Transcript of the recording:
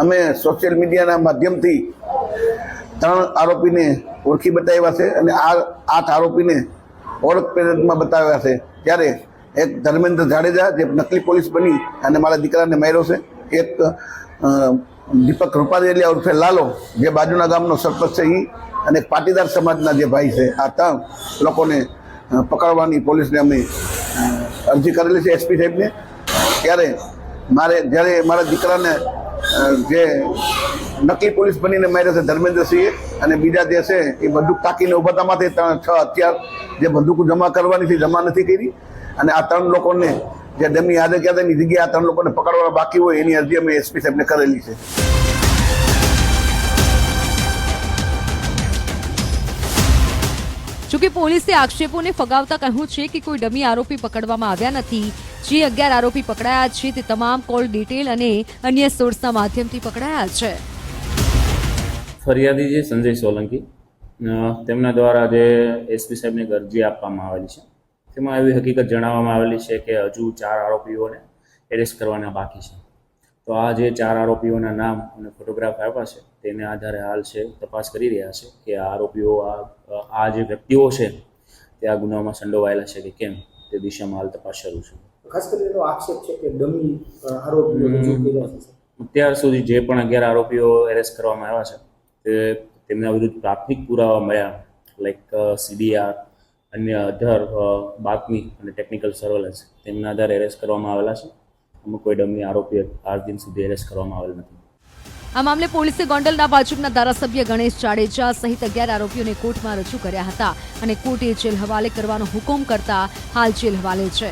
અમે સોશિયલ મીડિયાના માધ્યમથી ત્રણ આરોપીને ઓળખી બતાવ્યા છે અને આ આઠ આરોપીને ઓળખ પેરેડમાં બતાવ્યા છે. ત્યારે એક ધર્મેન્દ્ર જાડેજા જે નકલી પોલીસ બની અને મારા દીકરાને માર્યો છે. એક દીપક રૂપારેલિયા ઉર્ફે લાલો જે બાજુના ગામનો સરપંચ છે એ અને પાટીદાર સમાજના જે ભાઈ છે. આ ત્રણ લોકોને પકડવાની પોલીસને અમે અરજી કરેલી છે એસપી સાહેબને. ત્યારે મારે, જ્યારે મારા દીકરાને જે નકલી પોલીસ બનીને માર્યો છે ધર્મેન્દ્રસિંહે અને બીજા જે છે એ બંદૂક તાકીને ઊભા હતા માથે ત્રણ, છ હથિયાર જે બંદૂકો જમા કરવાની છે, જમા નથી કરી. અને આ ત્રણ લોકોને જે ડમી યાદે ક્યાં એની જગ્યાએ આ ત્રણ લોકોને પકડવા બાકી હોય એની અરજી અમે એસપી સાહેબને કરેલી છે. જોકે પોલીસે આક્ષેપોને ફગાવતા કહ્યું છે કે કોઈ ડમી આરોપી પકડવામાં આવ્યા નથી. જે અગિયાર આરોપી પકડાયા છે તે તમામ કોલ ડિટેલ અને અન્ય સોર્સના માધ્યમથી પકડાયા છે. ફરિયાદી છે સંજય સોલંકી તેમના દ્વારા જે એસપી સાહેબને અરજી આપવામાં આવેલી છે. તેમાં એવી હકીકત જણાવવામાં આવેલી છે કે હજુ ચાર આરોપીઓને એરેસ્ટ કરવાના બાકી છે. તો આ જે ચાર આરોપીઓના નામ અને ફોટોગ્રાફ આપ્યા છે તેને આધારે હાલ છે તપાસ કરી રહ્યા છે કે આ આરોપીઓ આ આ જે વ્યક્તિઓ છે તે આ ગુનામાં સંડોવાયેલા છે કે કેમ? તે દિશામાં હાલ તપાસ શરૂ છે. ખાસ કરીને આક્ષેપ છે કે ડમી આરોપીઓ અત્યાર સુધી જે પણ અગિયાર આરોપીઓ એરેસ્ટ કરવામાં આવ્યા છે તે તેમના વિરુદ્ધ પ્રાથમિક પુરાવા મળ્યા લાઈક સીડીઆર અન્ય અધર બાતમી અને ટેકનિકલ સર્વેલન્સ તેમના આધારે એરેસ્ટ કરવામાં આવેલા છે. અમુક કોઈ ડમી આરોપી આજ દિન સુધી એરેસ્ટ કરવામાં આવેલ નથી. આ મામલે પોલીસે ગોંડલના ભાજપના ધારાસભ્ય ગણેશ જાડેજા સહિત અગિયાર આરોપીઓને કોર્ટમાં રજૂ કર્યા હતા અને કોર્ટે જેલ હવાલે કરવાનો હુકમ કરતા હાલ જેલ હવાલે છે.